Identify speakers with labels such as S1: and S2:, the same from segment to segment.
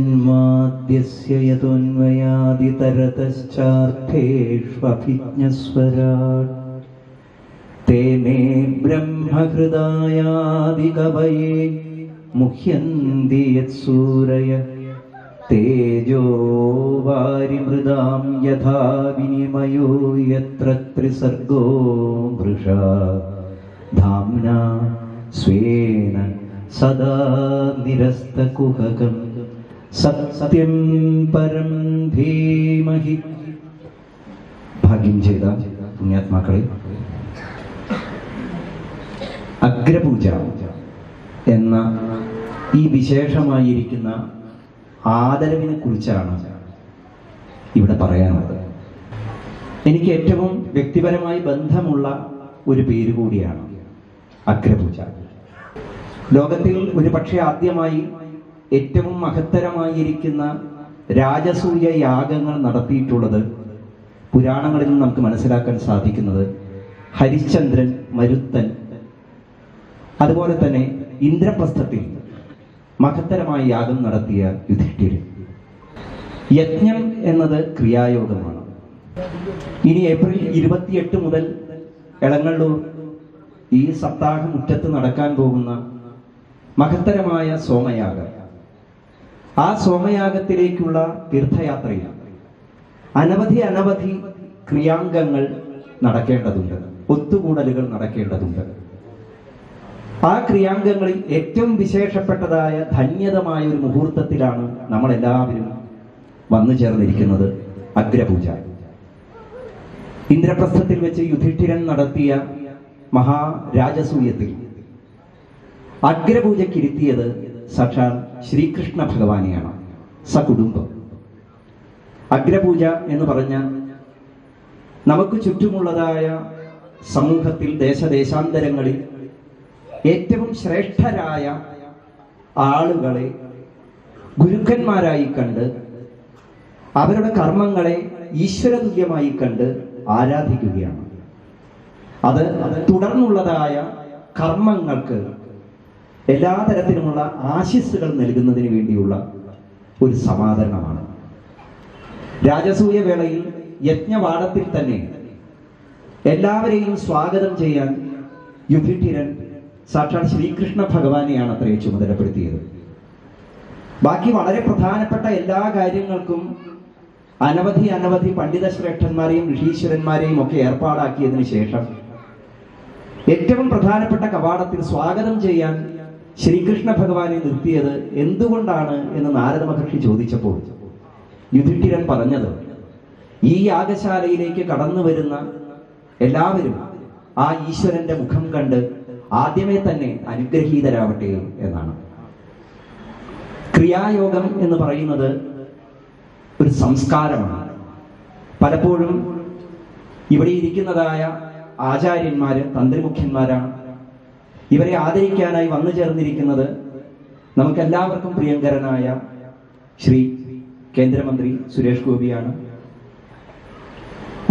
S1: ജന്മാദ്യസ്യ യതൊന്വയാദിതരതശ്ചാർത്ഥേഷ്വഭിജ്ഞസ്വരാട് തേനേ ബ്രഹ്മഹൃദായാദികവയേ മുഹ്യന്തി യത്സൂരയ തേജോ വാരിമൃതാം യഥാ വിനിമയോ യത്ര ത്രിസർഗോ വൃഷാ സ്വേന സദാ നിരസ്തകുഹകം സത്യം പരം ധീമഹി ഭാഗ്യം ചെയ്ത പുണ്യാത്മാക്കളെ അഗ്രപൂജ എന്ന ഈ വിശേഷമായിരിക്കുന്ന ആദരവിനെ കുറിച്ചാണ് ഇവിടെ പറയാനുള്ളത്. എനിക്ക് ഏറ്റവും വ്യക്തിപരമായി ബന്ധമുള്ള ഒരു പേര് കൂടിയാണ് അഗ്രപൂജ ലോകത്തിൽ ഒരു പക്ഷേ ആദ്യമായി ഏറ്റവും മഹത്തരമായിരിക്കുന്ന രാജസൂയ യാഗങ്ങൾ നടത്തിയിട്ടുള്ളത് പുരാണങ്ങളിൽ നിന്ന് നമുക്ക് മനസ്സിലാക്കാൻ സാധിക്കുന്നത് ഹരിശ്ചന്ദ്രൻ മരുത്തൻ അതുപോലെ തന്നെ ഇന്ദ്രപ്രസ്ഥത്തിൽ മഹത്തരമായ യാഗം നടത്തിയ യുധിഷ്ഠിരൻ. യജ്ഞം എന്നത് ക്രിയായോഗമാണ്. ഇനി ഏപ്രിൽ ഇരുപത്തിയെട്ട് മുതൽ എളങ്ങള്ളൂർ ഈ സപ്താഹ മുറ്റത്ത് നടക്കാൻ പോകുന്ന മഹത്തരമായ സോമയാഗം. ആ സോമയാഗത്തിലേക്കുള്ള തീർത്ഥയാത്രയിൽ അനവധി അനവധി ക്രിയാംഗങ്ങൾ നടക്കേണ്ടതുണ്ട്. ഒത്തുകൂടലുകൾ നടക്കേണ്ടതുണ്ട്. ആ ക്രിയാംഗങ്ങളിൽ ഏറ്റവും വിശേഷപ്പെട്ടതായ ധന്യതമായ ഒരു മുഹൂർത്തത്തിലാണ് നമ്മൾ എല്ലാവരും വന്നു ചേർന്നിരിക്കുന്നത് അഗ്രപൂജ. ഇന്ദ്രപ്രസ്ഥത്തിൽ വെച്ച് യുധിഷ്ഠിരൻ നടത്തിയ മഹാരാജസൂയത്തിൽ അഗ്രപൂജക്കിരുത്തിയത് സാക്ഷാൽ ശ്രീകൃഷ്ണ ഭഗവാനെയാണ് സകുടുംബം. അഗ്രപൂജ എന്ന് പറഞ്ഞ നമുക്ക് ചുറ്റുമുള്ളതായ സമൂഹത്തിൽ ദേശദേശാന്തരങ്ങളിൽ ഏറ്റവും ശ്രേഷ്ഠരായ ആളുകളെ ഗുരുക്കന്മാരായി കണ്ട് അവരുടെ കർമ്മങ്ങളെ ഈശ്വരതുല്യമായി കണ്ട് ആരാധിക്കുകയാണ്. അത് തുടർന്നുള്ളതായ കർമ്മങ്ങൾക്ക് എല്ലാ തരത്തിലുമുള്ള ആശിസ്സുകൾ നൽകുന്നതിന് വേണ്ടിയുള്ള ഒരു സമാധാനമാണ്. രാജസൂയ വേളയിൽ യജ്ഞവാടത്തിൽ തന്നെ എല്ലാവരെയും സ്വാഗതം ചെയ്യാൻ യുധിഷ്ഠിരൻ സാക്ഷാൽ ശ്രീകൃഷ്ണ ഭഗവാനെയാണ് അത്രയെ ചുമതലപ്പെടുത്തിയത്. ബാക്കി വളരെ പ്രധാനപ്പെട്ട എല്ലാ കാര്യങ്ങൾക്കും അനവധി അനവധി പണ്ഡിത ശ്രേഷ്ഠന്മാരെയും ഋഷീശ്വരന്മാരെയും ഒക്കെ ഏർപ്പാടാക്കിയതിനു ശേഷം ഏറ്റവും പ്രധാനപ്പെട്ട കവാടത്തിൽ സ്വാഗതം ചെയ്യാൻ ശ്രീകൃഷ്ണ ഭഗവാനെ നിർത്തിയത് എന്തുകൊണ്ടാണ് എന്ന് നാരദ മഹർഷി ചോദിച്ചപ്പോൾ യുധിഷ്ഠിരൻ പറഞ്ഞത് ഈ യാഗശാലയിലേക്ക് കടന്നു വരുന്ന എല്ലാവരും ആ ഈശ്വരന്റെ മുഖം കണ്ട് ആദ്യമേ തന്നെ അനുഗ്രഹീതരാവട്ടെ എന്നാണ്. ക്രിയായോഗം എന്ന് പറയുന്നത് ഒരു സംസ്കാരമാണ്. പലപ്പോഴും ഇവിടെ ഇരിക്കുന്നതായ ആചാര്യന്മാര് തന്ത്രിമുഖ്യന്മാരാണ്. ഇവരെ ആദരിക്കാനായി വന്നു ചേർന്നിരിക്കുന്നത് നമുക്കെല്ലാവർക്കും പ്രിയങ്കരനായ ശ്രീ കേന്ദ്രമന്ത്രി സുരേഷ് ഗോപിയാണ്.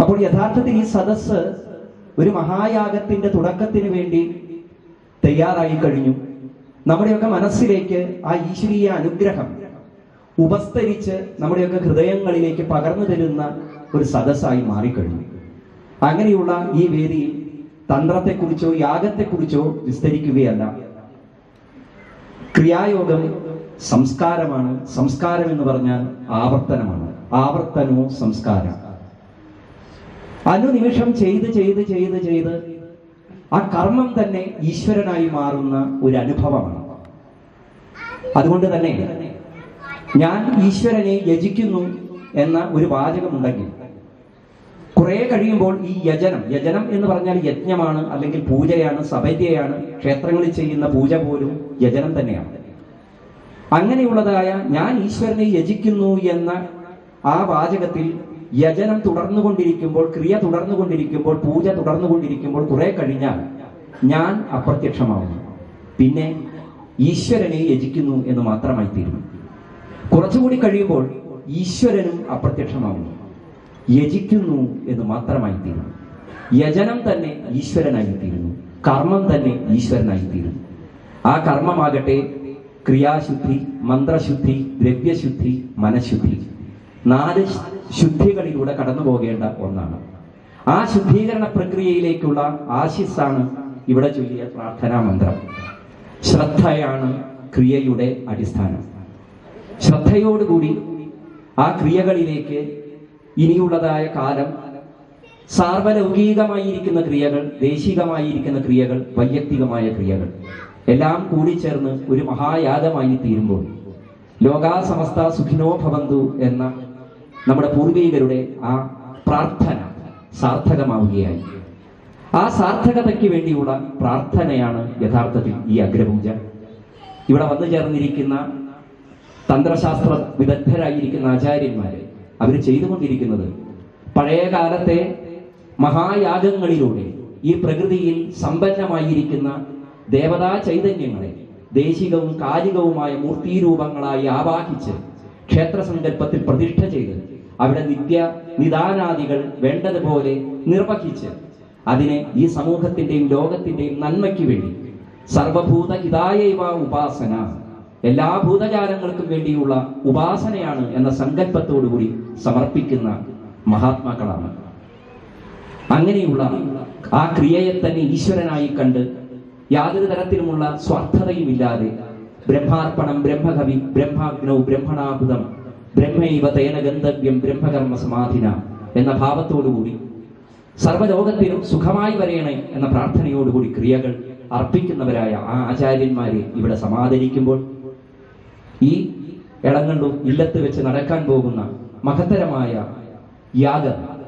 S1: അപ്പോൾ യഥാർത്ഥത്തിൽ ഈ സദസ്സ് ഒരു മഹായാഗത്തിന്റെ തുടക്കത്തിന് വേണ്ടി തയ്യാറായി കഴിഞ്ഞു. നമ്മുടെയൊക്കെ മനസ്സിലേക്ക് ആ ഈശ്വരീയ അനുഗ്രഹം ഉപസ്തരിച്ച് നമ്മുടെയൊക്കെ ഹൃദയങ്ങളിലേക്ക് പകർന്നു തരുന്ന ഒരു സദസ്സായി മാറിക്കഴിഞ്ഞു. അങ്ങനെയുള്ള ഈ വേദിയിൽ തന്ത്രത്തെക്കുറിച്ചോ യാഗത്തെക്കുറിച്ചോ വിസ്തരിക്കുകയല്ല. ക്രിയായോഗം സംസ്കാരമാണ്. സംസ്കാരം എന്ന് പറഞ്ഞാൽ ആവർത്തനമാണ്. ആവർത്തനവും സംസ്കാരം. അനുനിമിഷം ചെയ്ത് ചെയ്ത് ചെയ്ത് ചെയ്ത് ആ കർമ്മം തന്നെ ഈശ്വരനായി മാറുന്ന ഒരു അനുഭവമാണ് അതുകൊണ്ട് തന്നെ ഞാൻ ഈശ്വരനെ യജിക്കുന്നു എന്ന ഒരു വാചകമുണ്ടെങ്കിൽ കുറെ കഴിയുമ്പോൾ ഈ യജനം യജനം എന്ന് പറഞ്ഞാൽ യജ്ഞമാണ് അല്ലെങ്കിൽ പൂജയാണ് സഭയ്യയാണ് ക്ഷേത്രങ്ങളിൽ ചെയ്യുന്ന പൂജ പോലും യജനം തന്നെയാണ്. അങ്ങനെയുള്ളതായ ഞാൻ ഈശ്വരനെ യജിക്കുന്നു എന്ന ആ വാചകത്തിൽ യജനം തുടർന്നുകൊണ്ടിരിക്കുമ്പോൾ ക്രിയ തുടർന്നുകൊണ്ടിരിക്കുമ്പോൾ പൂജ തുടർന്നുകൊണ്ടിരിക്കുമ്പോൾ കുറെ കഴിഞ്ഞാൽ ഞാൻ അപ്രത്യക്ഷമാവുന്നു. പിന്നെ ഈശ്വരനെ യജിക്കുന്നു എന്ന് മാത്രമായി തീരുന്നു കുറച്ചുകൂടി കഴിയുമ്പോൾ ഈശ്വരനും അപ്രത്യക്ഷമാവുന്നു. യജിക്കുന്നു എന്ന് മാത്രമായി തീരുന്നു യജനം തന്നെ ഈശ്വരനായി തീരുന്നു കർമ്മം തന്നെ ഈശ്വരനായി തീരും ആ കർമ്മമാകട്ടെ ക്രിയാശുദ്ധി മന്ത്രശുദ്ധി ദ്രവ്യശുദ്ധി മനഃശുദ്ധി. നാല് ശുദ്ധികളിലൂടെ കടന്നു പോകേണ്ട ഒന്നാണ്. ആ ശുദ്ധീകരണ പ്രക്രിയയിലേക്കുള്ള ആശിസ്സാണ് ഇവിടെ ചൊല്ലിയ പ്രാർത്ഥനാ മന്ത്രം. ശ്രദ്ധയാണ് ക്രിയയുടെ അടിസ്ഥാനം. ശ്രദ്ധയോടുകൂടി ആ ക്രിയകളിലേക്ക് ഇനിയുള്ളതായ കാലം സാർവലൗകികമായിരിക്കുന്ന ക്രിയകൾ ദേശികമായിരിക്കുന്ന ക്രിയകൾ വൈയക്തികമായ ക്രിയകൾ എല്ലാം കൂടി കൂടിച്ചേർന്ന് ഒരു മഹായാഗമായി തീരുമ്പോൾ ലോകാസമസ്ത സുഖിനോ ഭവന്തു എന്ന നമ്മുടെ പൂർവികരുടെ ആ പ്രാർത്ഥന സാർത്ഥകമാവുകയായി. ആ സാർത്ഥകതയ്ക്ക് വേണ്ടിയുള്ള പ്രാർത്ഥനയാണ് യഥാർത്ഥത്തിൽ ഈ അഗ്രപൂജ. ഇവിടെ വന്നു ചേർന്നിരിക്കുന്ന തന്ത്രശാസ്ത്ര വിദഗ്ധരായിരിക്കുന്ന ആചാര്യന്മാര് അവർ ചെയ്തുകൊണ്ടിരിക്കുന്നത്. പഴയ കാലത്തെ മഹായാഗങ്ങളിലൂടെ ഈ പ്രകൃതിയിൽ സമ്പന്നമായിരിക്കുന്ന ദേവതാ ചൈതന്യങ്ങളെ ദേശികവും കാലികവുമായ മൂർത്തീരൂപങ്ങളായി ആവാഹിച്ച് ക്ഷേത്രസങ്കല്പത്തിൽ പ്രതിഷ്ഠ ചെയ്ത് അവിടെ നിത്യ നിദാനാദികൾ വേണ്ടതുപോലെ നിർവഹിച്ച് അതിനെ ഈ സമൂഹത്തിന്റെയും ലോകത്തിന്റെയും നന്മയ്ക്ക് വേണ്ടി സർവഭൂത ഹിതായവ ഉപാസന എല്ലാ ഭൂതജാലങ്ങൾക്കും വേണ്ടിയുള്ള ഉപാസനയാണ് എന്ന സങ്കല്പത്തോടുകൂടി സമർപ്പിക്കുന്ന മഹാത്മാക്കളാണ്. അങ്ങനെയുള്ള ആ ക്രിയയെ തന്നെ ഈശ്വരനായി കണ്ട് യാതൊരു തരത്തിലുമുള്ള സ്വാർത്ഥതയുമില്ലാതെ ബ്രഹ്മാർപ്പണം ബ്രഹ്മകവി ബ്രഹ്മാഗ്നൗ ബ്രഹ്മണാഭുതം ബ്രഹ്മൈവ തേന ഗന്ധവ്യം ബ്രഹ്മകർമ്മ സമാധിന എന്ന ഭാവത്തോടുകൂടി സർവലോകത്തിനും സുഖമായി വരയണേ എന്ന പ്രാർത്ഥനയോടുകൂടി ക്രിയകൾ അർപ്പിക്കുന്നവരായ ആ ആചാര്യന്മാരെ ഇവിടെ സമാദരിക്കുമ്പോൾ ഈ എളങ്ങണ്ടു ഇല്ലത്ത് വെച്ച് നടക്കാൻ പോകുന്ന മഹത്തരമായ യാഗം.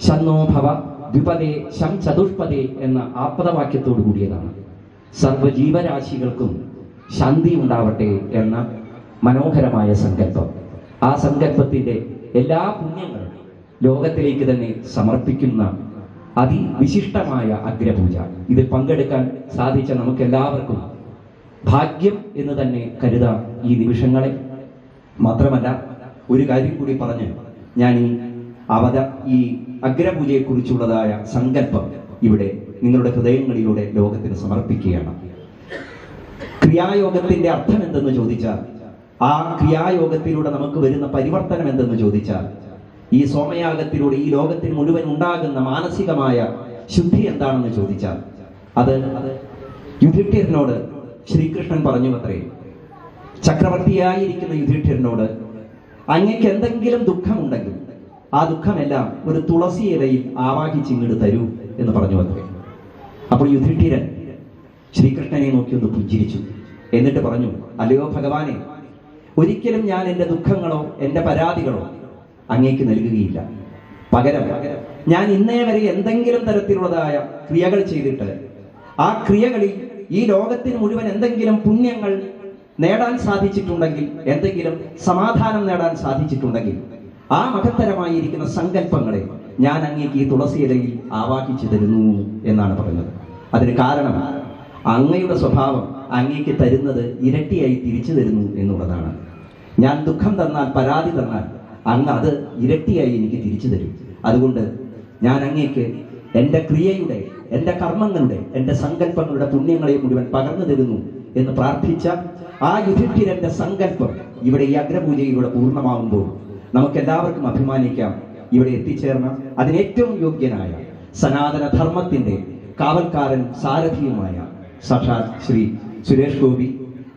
S1: ശന്നോഭവ ദ്വിപദേ ശം ചതുഷ്പദേ എന്ന ആപദവാക്യത്തോടു കൂടിയതാണ്. സർവജീവരാശികൾക്കും ശാന്തി ഉണ്ടാവട്ടെ എന്ന മനോഹരമായ സങ്കല്പം. ആ സങ്കല്പത്തിന്റെ എല്ലാ പുണ്യങ്ങളും ലോകത്തിലേക്ക് തന്നെ സമർപ്പിക്കുന്ന അതിവിശിഷ്ടമായ അഗ്രപൂജ. ഇതിൽ പങ്കെടുക്കാൻ സാധിച്ച നമുക്ക് എല്ലാവർക്കും ഭാഗ്യം എന്ന് തന്നെ കരുതാം ഈ നിമിഷങ്ങളെ. മാത്രമല്ല ഒരു കാര്യം കൂടി പറഞ്ഞ് ഞാൻ ഈ അവത ഈ അഗ്രപൂജയെക്കുറിച്ചുള്ളതായ സങ്കല്പം ഇവിടെ നിങ്ങളുടെ ഹൃദയങ്ങളിലൂടെ ലോകത്തിന് സമർപ്പിക്കുകയാണ്. ക്രിയായോഗത്തിന്റെ അർത്ഥം എന്തെന്ന് ചോദിച്ചാൽ ആ ക്രിയായോഗത്തിലൂടെ നമുക്ക് വരുന്ന പരിവർത്തനം എന്തെന്ന് ചോദിച്ചാൽ ഈ സോമയാഗത്തിലൂടെ ഈ ലോകത്തിന് മുഴുവൻ ഉണ്ടാകുന്ന മാനസികമായ ശുദ്ധി എന്താണെന്ന് ചോദിച്ചാൽ അത് യുധിഷ്ഠിരനോട് ശ്രീകൃഷ്ണൻ പറഞ്ഞു അത്രേ ചക്രവർത്തിയായിരിക്കുന്ന യുധിഷ്ഠിരനോട് അങ്ങക്ക് എന്തെങ്കിലും ദുഃഖമുണ്ടെങ്കിൽ ആ ദുഃഖമെല്ലാം ഒരു തുളസി ഇലയിൽ ആവാഹിച്ച് ഇങ്ങോട്ട് തരൂ എന്ന് പറഞ്ഞു അത്രേ അപ്പോൾ യുധിഷ്ഠിരൻ ശ്രീകൃഷ്ണനെ നോക്കി ഒന്ന് പുഞ്ചിരിച്ചു. എന്നിട്ട് പറഞ്ഞു അല്ലയോ ഭഗവാനെ ഒരിക്കലും ഞാൻ എന്റെ ദുഃഖങ്ങളോ എന്റെ പരാതികളോ അങ്ങേക്ക് നൽകുകയില്ല. പകരം ഞാൻ ഇന്നേ വരെ എന്തെങ്കിലും തരത്തിലുള്ളതായ ക്രിയകൾ ചെയ്തിട്ട് ആ ക്രിയകളിൽ ഈ ലോകത്തിന് മുഴുവൻ എന്തെങ്കിലും പുണ്യങ്ങൾ നേടാൻ സാധിച്ചിട്ടുണ്ടെങ്കിൽ എന്തെങ്കിലും സമാധാനം നേടാൻ സാധിച്ചിട്ടുണ്ടെങ്കിൽ ആ മഹത്തരമായിരിക്കുന്ന സങ്കല്പങ്ങളെ ഞാൻ അങ്ങേക്ക് ഈ തുളസി ഇലയിൽ ആവാഹിച്ചു തരുന്നു എന്നാണ് പറയുന്നത് അതിന് കാരണം അങ്ങയുടെ സ്വഭാവം അങ്ങേക്ക് തരുന്നത് ഇരട്ടിയായി തിരിച്ചു തരുന്നു എന്നുള്ളതാണ്. ഞാൻ ദുഃഖം തന്നാൽ പരാതി തന്നാൽ അങ്ങ് അത് ഇരട്ടിയായി എനിക്ക് തിരിച്ചു തരും. അതുകൊണ്ട് ഞാൻ അങ്ങേക്ക് എന്റെ ക്രിയയുടെ എന്റെ കർമ്മങ്ങളുടെ എന്റെ സങ്കല്പങ്ങളുടെ പുണ്യങ്ങളെ മുഴുവൻ പകർന്നു തരുന്നു എന്ന് പ്രാർത്ഥിച്ച ആ യുധിഷ്ഠിരന്റെ സങ്കല്പം ഇവിടെ ഈ അഗ്രപൂജയിലൂടെ പൂർണമാകുമ്പോൾ നമുക്ക് എല്ലാവർക്കും അഭിമാനിക്കാം. ഇവിടെ എത്തിച്ചേർന്ന അതിനേറ്റവും യോഗ്യനായ സനാതന ധർമ്മത്തിന്റെ കാവൽക്കാരൻ സാരഥിയുമായ സഷാൽ ശ്രീ സുരേഷ് ഗോപി.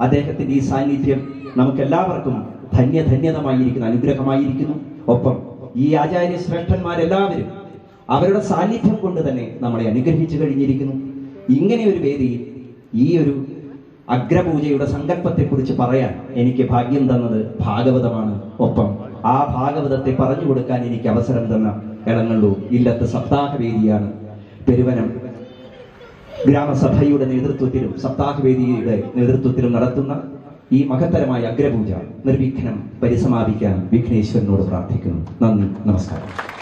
S1: അദ്ദേഹത്തിന്റെ ഈ സാന്നിധ്യം നമുക്ക് എല്ലാവർക്കും ധന്യധന്യതമായിരിക്കുന്ന അനുഗ്രഹമായിരിക്കുന്നു. ഒപ്പം ഈ ആചാര്യ ശ്രേഷ്ഠന്മാരെല്ലാവരും അവരുടെ സാന്നിധ്യം കൊണ്ട് തന്നെ നമ്മളെ അനുഗ്രഹിച്ചു കഴിഞ്ഞിരിക്കുന്നു. ഇങ്ങനെ ഒരു വേദിയിൽ ഈ ഒരു അഗ്രപൂജയുടെ സങ്കല്പത്തെക്കുറിച്ച് പറയാൻ എനിക്ക് ഭാഗ്യം തന്നത് ഭാഗവതമാണ്. ഒപ്പം ആ ഭാഗവതത്തെ പറഞ്ഞു കൊടുക്കാൻ എനിക്ക് അവസരം തന്ന എളങ്ങള്ളൂർ ഇല്ലത്ത് സപ്താഹവേദിയാണ്. പെരുവനം ഗ്രാമസഭയുടെ നേതൃത്വത്തിലും സപ്താഹവേദിയുടെ നേതൃത്വത്തിലും നടത്തുന്ന ഈ മഹത്തരമായ അഗ്രപൂജ നിർവിഘ്നം പരിസമാപിക്കാൻ വിഘ്നേശ്വരനോട് പ്രാർത്ഥിക്കുന്നു. നന്ദി നമസ്കാരം.